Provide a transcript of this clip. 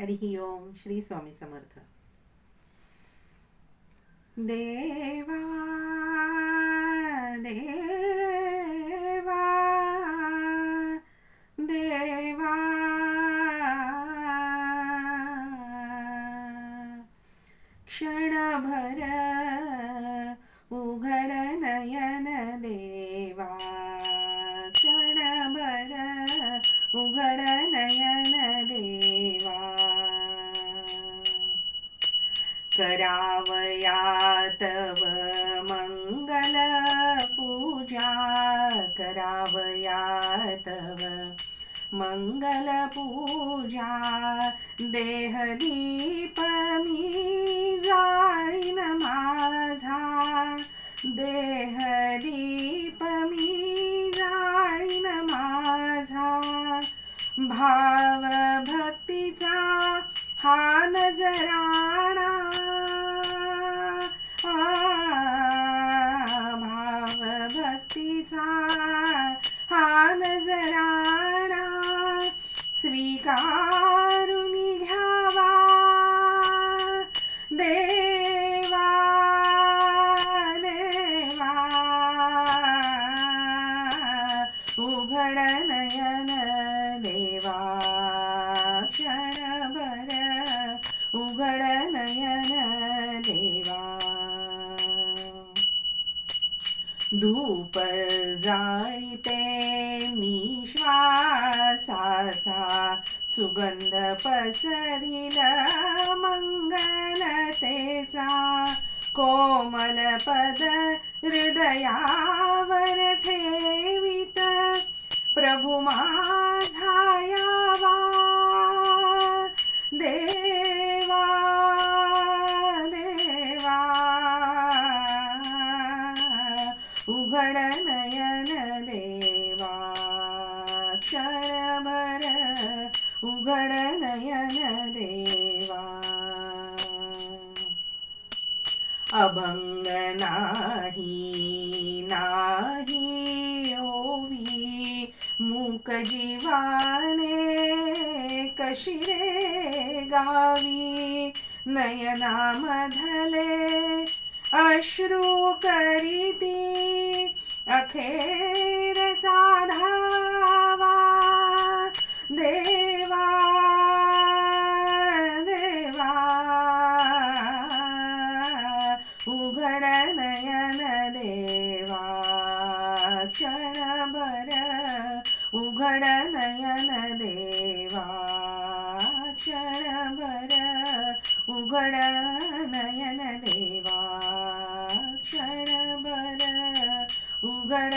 हरिः ओम श्री स्वामी समर्थ. देवा देवा देवा. क्षणभर करावयातव मंगल पूजा करावया तव मंगल पूजा देहदीप मी जाळीन माझा देहदीप मी जाळीन माझा भाव भक्तीचा हा नजरा उगणनयन देवा क्षणभर उगणनयन देवा धूपजायते मीश्वासा सुगन्धपसरिलमङ्गलते सा कोमलपद हृदया गडनयनदेवा क्षरबर उगडनयनदेवा अभङ्ग नाहि नाहि ओवि मूक कशिरे गावी? नयनामधले अश्रुकरि अखेरचा धावा देवा देवा. उघड नयन देवा. क्षणभर उघड नयन देवा. ಗಣ